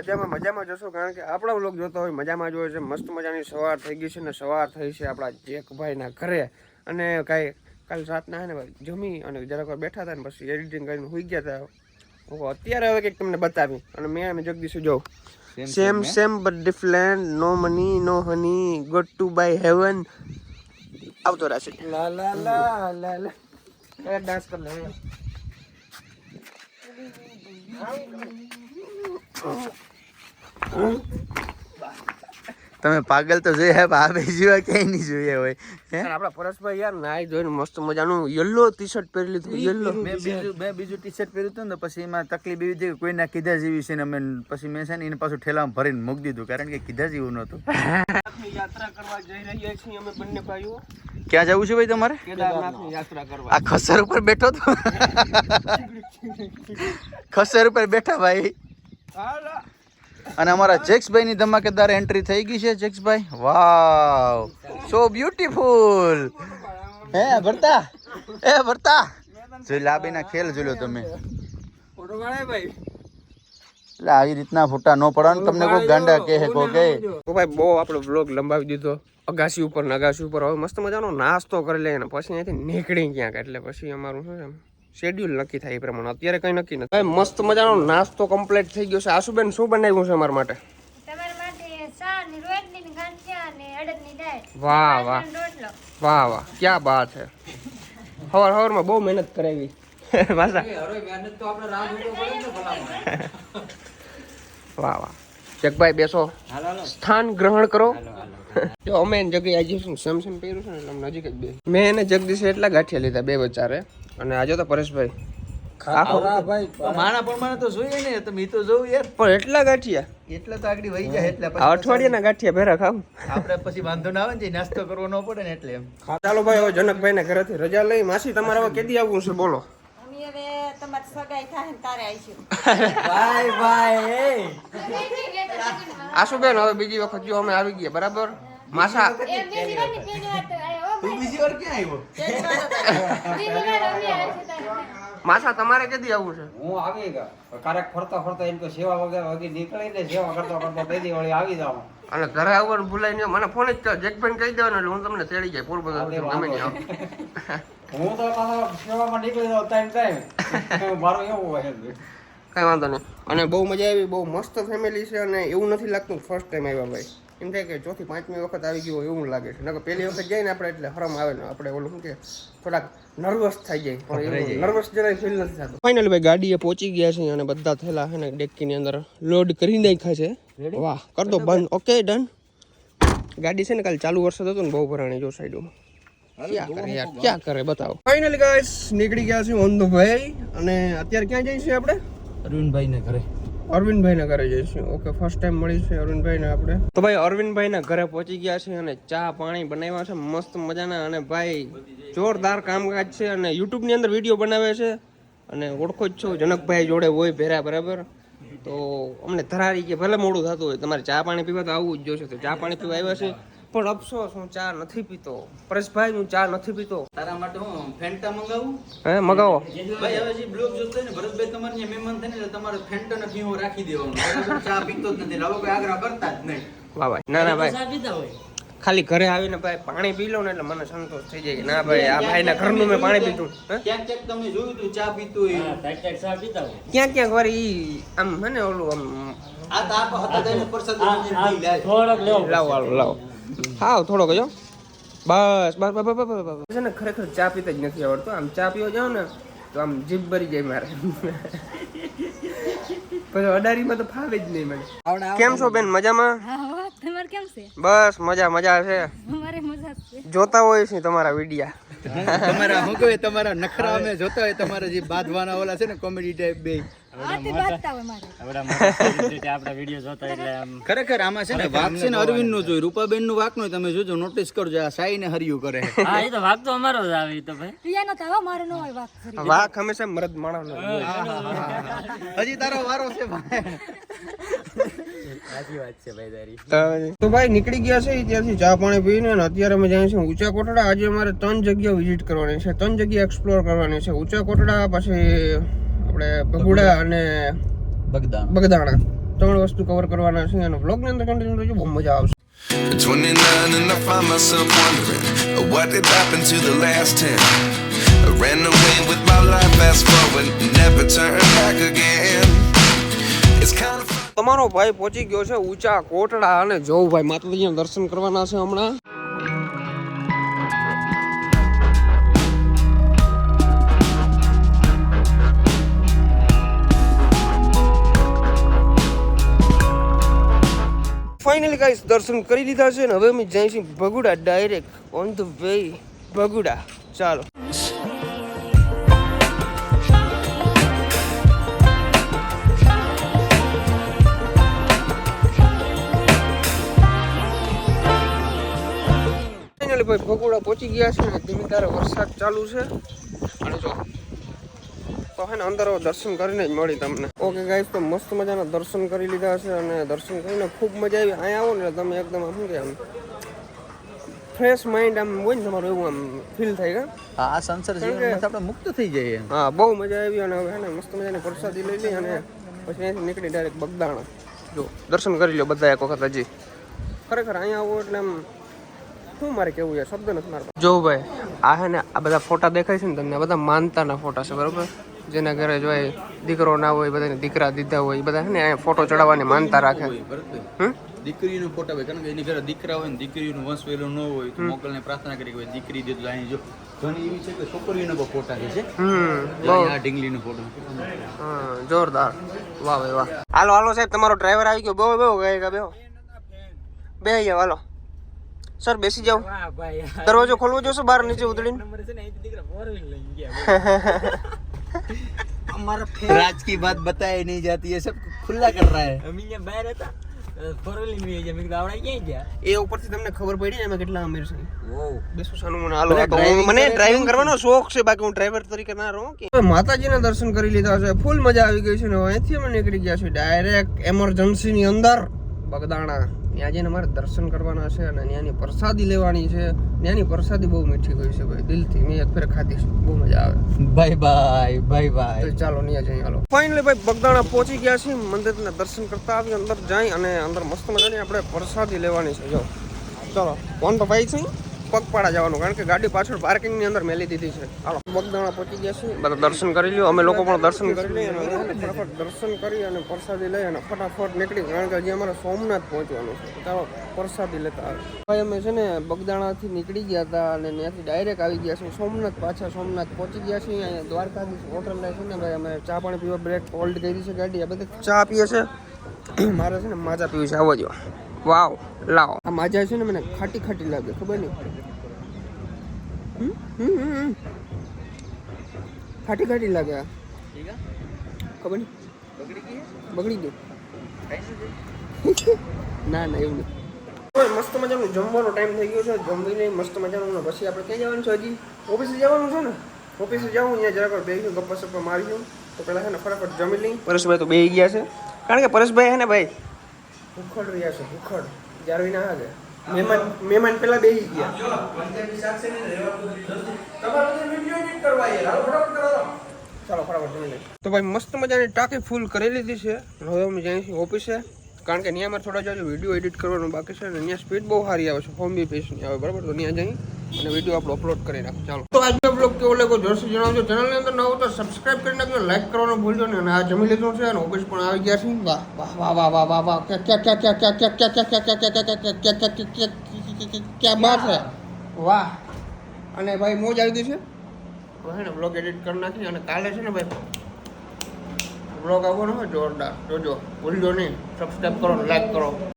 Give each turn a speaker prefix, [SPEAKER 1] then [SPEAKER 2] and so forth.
[SPEAKER 1] મજામાં મજામાં જશો કારણ કે આપણા વ્લોગ જોતા હોય મજામાં જ હોય છે મસ્ત મજાની સવાર થઈ ગઈ છે ને સવાર થઈ છે આપણા જેકભાઈના ઘરે. અને કાંઈ કાલ રાતના હે ને ભાઈ જમી અને જરાક બેઠા હતા ને પછી એડિટિંગ કરીને હોઈ ગયા હતા. અત્યારે હવે કંઈક તમને બતાવી. અને મેં અને જગદીશ જો same same but different no money no honey got to buy heaven આવતો રહેશે. લા લા લા લા લા. ડાન્સ કર લે.
[SPEAKER 2] તમે પાગલ તો જોઈએ આ બીજી વાર ક્યાંય નહીં જોઈએ હોય
[SPEAKER 1] આપણા પરેશભાઈ યાર નાઈ જોઈને મસ્ત મજાનું યલો ટી શર્ટ પહેરી લીધું યલો
[SPEAKER 2] મેં બીજું મેં બીજું ટી શર્ટ પહેર્યું હતું ને પછી એમાં તકલીફ એવી હતી કોઈના કીધા જેવી છે ને અમે પછી મેં છે ને એને પાછું ઠેલામાં ભરીને મૂકી દીધું કારણ કે કીધા જેવું નહોતું.
[SPEAKER 1] યાત્રા કરવા જઈ રહ્યા છીએ અમે બંને ભાઈઓ.
[SPEAKER 2] ક્યાં જવું છે ભાઈ તમારે?
[SPEAKER 1] કેદારનાથની યાત્રા કરવા.
[SPEAKER 2] આ ખસર ઉપર બેઠો તો? ખસર ઉપર બેઠા ભાઈ.
[SPEAKER 1] હાલા.
[SPEAKER 2] અને અમારા જેક્સભાઈ ની ધમાકેદાર એન્ટ્રી થઈ ગઈ છે જેક્સભાઈ. વાવ. સો બ્યુટીફુલ હે ભરતા. એ ભરતા. જોઈ લાબીના ખેલ જોઈ લો તમે. એટલે આવી રીતના ફોટા ન પડે ને તમને કોઈ ગાંડા કહે કો કે
[SPEAKER 1] તો ભાઈ બહુ આપણો બ્લોગ લંબાવી દીધો. અગાસી ઉપર ને અગાસી ઉપર. હવે મસ્ત મજાનો નાસ્તો કરી લઈએ ને પછી અહીંયાથી નીકળી ક્યાંક. એટલે પછી અમારું શું છે શેડ્યુલ નક્કી થાય એ પ્રમાણે. અત્યારે કઈ નક્કી નથી. મસ્ત મજાનો નાસ્તો કમ્પ્લીટ થઈ ગયો છે. આશુબેન શું બનાવ્યું છે અમારા માટે?
[SPEAKER 3] તમારા માટે ચા ને રોટલી ને ગાંઠિયા ને અડદની દાળ.
[SPEAKER 1] વાહ વાહ. વાહ વાહ. ક્યાં બાત છે. હવાર હવારમાં બહુ મહેનત કરાવી. માસા વાહ વાહ. જગભાઈ બેસો. સ્થાન ગ્રહણ કરો. જો અમે જગ્યાએ આજે શું સેમ સેમ પહેર્યું છે ને એટલે નજીક જ બે મેં એને જગદીશે એટલા ગાંઠિયા લીધા બે બચારે. અને આજે તો પરેશભાઈ.
[SPEAKER 2] માણા પ્રમાણે તો જોઈએ ને તમે તો યાર.
[SPEAKER 1] પણ એટલા ગાંઠિયા?
[SPEAKER 2] એટલે તો આગળ વહી જાય એટલે
[SPEAKER 1] અઠવાડિયાના ગાંઠિયા ભેરા ખાવ.
[SPEAKER 2] આપણે પછી વાંધો ના આવે ને નાસ્તો કરવો ન પડે ને એટલે એમ.
[SPEAKER 1] ચાલો ભાઈ હવે જનકભાઈ ના ઘરેથી રજા લઈ. માસી તમારે હવે કેદી આવવું છે? બોલો. આશુબેન હવે બીજી વખત જો અમે આવી ગયા બરાબર? માસા
[SPEAKER 3] તો.
[SPEAKER 2] બીજી વાર ક્યાં આવ્યો
[SPEAKER 1] માસા તમારે કેદી આવવું છે?
[SPEAKER 4] હું આવી ગયા. ક્યારેક ફરતા ફરતા એમ તો સેવા વગર વગર નીકળી ને સેવા કરતા કરતા પેલી વળી આવી જાવ
[SPEAKER 1] અને ઘરે આવવાનું ભૂલાય નહીં. મને ફોન જ કર જેકભાઈ કહી દેવાનું એટલે હું તમને તેડી જાય. પોરબંદર સુધી ગમે નહીં. આવો.
[SPEAKER 4] હું તો સેવામાં નીકળી જાઉં ટાઈમ ટાઈમ મારું એવું હોય છે.
[SPEAKER 1] કઈ વાંધો નહીં. અને બહુ મજા આવી. બહુ મસ્ત ફેમિલી છે અને એવું નથી લાગતું ફર્સ્ટ ટાઈમ આવ્યા ભાઈ. એમ થાય કે ચોથી પાંચમી વખત આવી ગયું હોય એવું લાગે છે. નકર પહેલી વખત જાય ને આપણે એટલે હરમ આવે ને આપણે ઓલું શું કે થોડાક નર્વસ થઈ જાય. પણ નર્વસ જરાય ફીલ નથી થતું. ફાઇનલી ભાઈ ગાડીએ પહોંચી ગયા છે અને બધા થેલા છે ને ડેકીની અંદર લોડ કરી નાખ્યા છે. વાહ કર દો બંધ. ઓકે ડન ગાડી છે ને કાલે ચાલુ વરસાદ હતો ને બહુ ભરાણી જો સાઈડમાં. ક્યાં કરે યાર? ક્યાં કરે બતાવો. ફાઇનલી ગાઈસ નીકળી ગયા છે ઓન ધ વે અને અત્યારે ક્યાં જઈશું આપણે?
[SPEAKER 4] અરવિંદભાઈ ને ઘરે.
[SPEAKER 1] અરવિંદભાઈ ના ઘરે જઈશું. ઓકે ફર્સ્ટ ટાઈમ મળી છે અરવિંદભાઈ આપણે. તો ભાઈ, અરવિંદભાઈના ઘરે પહોંચી ગયા છે અને ચા પાણી બનાવ્યા છે, મસ્ત મજાના. અને ભાઈ, જોરદાર કામકાજ છે અને યુટ્યુબની અંદર વીડિયો બનાવે છે. અને ઓળખો જ છો, જનકભાઈ જોડે હોય ભેરા, બરાબર? તો અમને ધરારી કે ભલે મોડું થતું હોય, તમારે ચા પાણી પીવા તો આવવું જ જોશે. તો ચા પાણી પીવા આવ્યા છે. પણ અફસોસ હું ચા નથી પીતો. પરેશભાઈ હું ચા નથી પીતો.
[SPEAKER 2] તારા માટે હું ફેન્ટા મંગાવું?
[SPEAKER 1] હે મગાવો.
[SPEAKER 2] ભાઈ હવે જે બ્લોગ જોતો ને ભરતભાઈ તમારે જે મહેમાન થાય ને એટલે તમારે ફેન્ટા ને પીવો રાખી દેવાનું. ચા પીતો જ નથી. કોઈ આગ્રહ કરતા જ નહીં.
[SPEAKER 1] વાહ ભાઈ. ના ના ભાઈ. ખાલી ઘરે આવીને ભાઈ પાણી પી લો ને એટલે મને સંતોષ થઈ જાય કે ના ભાઈ આ ભાઈના ઘરનું મેં પાણી પીધું.
[SPEAKER 2] ક્યાંક ક્યાંક તમે જોયું તું ચા પીતું હોય.
[SPEAKER 1] ક્યાં ક્યાંક વાર ઈ આમ મને ઓલું આમ
[SPEAKER 2] આ તાપ આપ હતા જઈને પરસાદ
[SPEAKER 1] લાવો લાવો લાવો. હાવ થોડો જો બસ બસ બસ બસ બસ છે ને ખરેખર ચા પીતા જ નથી આવડતું. આમ ચા પીવા જાવ ને તો આમ જીભ ભરી જાય મારે. પછી અડારીમાં તો ફાવે જ નહીં મને. કેમ છો બેન મજામાં?
[SPEAKER 3] હા હા તમારે કેમ છે?
[SPEAKER 1] બસ મજા મજા છે.
[SPEAKER 3] અમારે મજા છે.
[SPEAKER 1] જોતા હોય છે તમારા વિડિયા.
[SPEAKER 2] તમારા હું કહે તમારા નખરા અમે જોતા હોય તમારા જે બાંધવાના ઓલા છે ને કોમેડી ટાઈપ બે
[SPEAKER 3] આ તે બાજતા હોય મારે.
[SPEAKER 2] ખરેખર આમાં છે ને વાક છે ને અરવિંદ નો જોઈ રૂપાબેનનું વાક નો તમે જોજો નોટિસ કરજો આ સાઈ ને હરિયું કરે.
[SPEAKER 5] હા એ તો ભાગ તો અમારો જ આવે તો ભાઈ.
[SPEAKER 3] પિયાનો તો હવે મારે હોય વાત કરી
[SPEAKER 1] હંમેશા મરદ માણસ
[SPEAKER 2] હજી તારો વારો છે ભાઈ.
[SPEAKER 1] તો ભાઈ નીકળી ગયા છે ત્યાંથી ચા પાણી પીને અને અત્યારે અમે જઈએ છીએ ઊંચા કોટડા. આજે અમારે ત્રણ જગ્યા વિઝિટ કરવાની છે ત્રણ જગ્યા એક્સપ્લોર કરવાની છે. ઊંચા કોટડા પછી આપણે ભગુડા અને
[SPEAKER 2] બગદાણા
[SPEAKER 1] બગદાણા ત્રણ વસ્તુ કવર કરવાના છે અને બ્લોગની અંદર કન્ટિન્યુ રહેજો બહુ મજા આવશે
[SPEAKER 6] 29 and I find myself wondering uh, what did happen to the last 10. I ran away with my life, fast forward, never turn back again. It's kind of
[SPEAKER 1] તમારો ભાઈ પહોંચી ગયો છે ઊંચા કોટડા અને જોઉં ભાઈ માતાજીના દર્શન કરવાના છે હમણાં ફાઇનલી ગાઈસ દર્શન કરી લીધા છે ને હવે અમે છીએ Bhaguda direct on the way Bhaguda ચાલો. ભાઈ ભગોડા પહોંચી ગયા છે ને ધીમી ધારે વરસાદ ચાલુ છે. અને જો તો હે ને અંદર દર્શન કરીને જ મળી તમને. ઓકે ગાઈસ તો મસ્ત મજાના દર્શન કરી લીધા છે અને દર્શન કરીને ખૂબ મજા આવી. અહીંયા આવો ને તમે એકદમ આમ શું કે આમ ફ્રેશ માઇન્ડ આમ હોય ને તમારું એવું આમ ફીલ થાય કે?
[SPEAKER 2] આ સંસાર જીવનમાંથી આપણે મુક્ત થઈ જઈએ.
[SPEAKER 1] હા બહુ મજા આવી અને હવે ને મસ્ત મજાની પ્રસાદી લઈ લઈ અને પછી અહીંથી નીકળી ડાયરેક્ટ બગદાણા. જો દર્શન કરી લો બધા એક વખત હજી. ખરેખર અહીંયા આવો એટલે આમ શું મારે કેવું છે? શબ્દ નથી મારે જો ભાઈ આ હે ને આ બધા ફોટા દેખાય છે ને તમને બધા માનતાના ફોટા છે બરોબર? જેના ઘરે જો દીકરો ના હોય બધાને દીકરા દીધા હોય બધા હે ને અહીંયા ફોટો ચડાવવાની માનતા રાખે. હમ?
[SPEAKER 2] દીકરીનો ફોટો હોય કારણ કે એની ઘરે દીકરા હોય ને દીકરીનું વંશ વેલો ન હોય તો મોકલને પ્રાર્થના કરી ભાઈ દીકરી દીધું અહીં જો. ઘણી એવી છે કે છોકરીનો પણ ફોટા છે
[SPEAKER 1] હમ
[SPEAKER 2] આ ઢીંગલીનો ફોટો.
[SPEAKER 1] હા જોરદાર. વાહ ભાઈ વાહ. હાલો હાલો સાહેબ તમારો ડ્રાઈવર આવી ગયો. બહુ બહુ ગયે બેહો. બે હાલો. સર બેસી જાઓ
[SPEAKER 5] વાહ ભાઈ
[SPEAKER 1] દરવાજો ખોલવો જોશો બહાર નીચે ઉતરીને
[SPEAKER 5] નંબર છે ને અહીંથી દીકરા four wheel લઈને ગયા
[SPEAKER 2] राज की बात बताई नहीं जाती है सब खुला कर रहा है
[SPEAKER 5] અમે અહીંયા બહાર હતા ફોર વ્હીલ લઈને ગયા મેં કીધું આવડા ક્યાં ગયા
[SPEAKER 1] એ ઉપરથી તમને ખબર પડી ને અમે કેટલા અમીર છે
[SPEAKER 2] wow.
[SPEAKER 1] બેસો સાનું મને હાલો
[SPEAKER 2] મને
[SPEAKER 1] આ તો
[SPEAKER 2] driving
[SPEAKER 1] મને
[SPEAKER 2] કરે
[SPEAKER 1] ડ્રાઇવિંગ
[SPEAKER 2] છે.
[SPEAKER 1] કરવાનો શોખ છે બાકી હું ડ્રાઈવર તરીકે ના રહું કે માતાજીના દર્શન કરી લીધા છે ફૂલ મજા આવી ગઈ છે ને હવે અહીંથી અમે નીકળી ગયા છીએ ડાયરેક્ટ એમરજન્સી ની અંદર બગદાણા ત્યાં જઈને મારે દર્શન કરવાના છે અને ત્યાંની પ્રસાદી લેવાની છે. ત્યાંની પ્રસાદી બહુ મીઠી હોય છે ભાઈ દિલથી. મેં એક ફેર ખાધી છે બહુ મજા આવે.
[SPEAKER 2] ભાઈ ભાઈ ભાઈ ભાઈ
[SPEAKER 1] તો ચાલો ત્યાં જઈ હાલો. ફાઇનલી ભાઈ બગદાણા પહોંચી ગયા છે મંદિરના દર્શન કરતા આવી અંદર જઈ અને અંદર મસ્ત મજાની આપણે પ્રસાદી લેવાની છે. જો ચાલો ફોન તો ભાઈ છે? પગપાળા જવાનું કારણ કે ગાડી પાછળ પાર્કિંગની અંદર મેલી દીધી છે. હાલો. બગદાણા પહોંચી ગયા છે. બધા દર્શન કરી લ્યો. અમે લોકો પણ દર્શન કરી લઈએ અને ફટાફટ દર્શન કરી અને પ્રસાદી લઈ અને ફટાફટ નીકળી. કારણ કે હજી અમારે સોમનાથ પહોંચવાનું છે. ચાલો પ્રસાદી લેતા આવે ભાઈ અમે છે ને બગદાણાથી નીકળી ગયા હતા અને ત્યાંથી ડાયરેક્ટ આવી ગયા છીએ. સોમનાથ પાછા સોમનાથ પહોંચી ગયા છીએ. અહીંયા દ્વારકાધીશ હોટલ છે ને ભાઈ અમે ચા પાણી પીવા બ્રેક હોલ્ડ કરી છે ગાડી. આ બધા ચા પીએ છે. મારે છે ને માજા પીવી છે. આવો દો વાવ લાવો. આ માજા છે ને મને ખાટી ખાટી લાગે ખબર નહીં. ખાટી ખાટી લાગે આ. ખબર નહીં. બગડી ગયું ના ના એવું નહીં. મસ્ત મજાનું જમવાનો ટાઈમ થઈ ગયો છે. જમી નહીં મસ્ત મજાનું પછી આપણે ક્યાં જવાનું છે હજી? ઓફિસે જવાનું છે ને? ઓફિસે જવું અહીંયા જરાક વાર બેસીશું ગપ્પા સપ્પા મારીશું તો પહેલાં છે ને ફટાફટ જમી લઈ પરેશભાઈ તો બે ગયા છે. કારણ કે પરેશભાઈ હે ને ભાઈ? ભૂખડ રહ્યા છે ભૂખડ જાળવી ના હાલે. મહેમાન મહેમાન પેલા બેસી ગયા. ચાલો ફટાફટ જમી લઈએ. તો ભાઈ મસ્ત મજાની ટાંકી ફૂલ કરી લીધી છે. હવે અમે જઈએ છીએ ઓફિસે. કારણ કે ત્યાં મારે થોડા જો વીડિયો એડિટ કરવાનું બાકી છે અને ત્યાં સ્પીડ બહુ સારી આવે છે હોમ બી પેસની આવે બરાબર? તો ત્યાં જઈ. અને વીડિયો આપણો અપલોડ કરી નાખો ચાલો તો આજનો બ્લોગ કેવો લાગ્યો જોરથી જણાવજો ચેનલની અંદર ન તો સબસ્ક્રાઇબ કરી નાખજો લાઈક કરવાનું ભૂલજો ને અને આ જમી લીધું છે અને ઓફિસ પણ આવી ગયા છે વાહ વાહ વાહ વાહ વાહ વાહ વાહ ક્યાં ક્યાં ક્યાં ક્યાં ક્યાં ક્યાં ક્યાં ક્યાં ક્યાં ક્યાં ક્યાં ક્યાં ક્યાં ક્યાં ક્યાં બાત છે વાહ અને ભાઈ મોજ આવી ગઈ છે છે ને બ્લોગ એડિટ કરી નાખી અને કાલે છે ને ભાઈ બ્લોગ આવવાનો હોય જોરદાર જોજો ભૂલજો નહીં સબસ્ક્રાઈબ કરો લાઈક કરો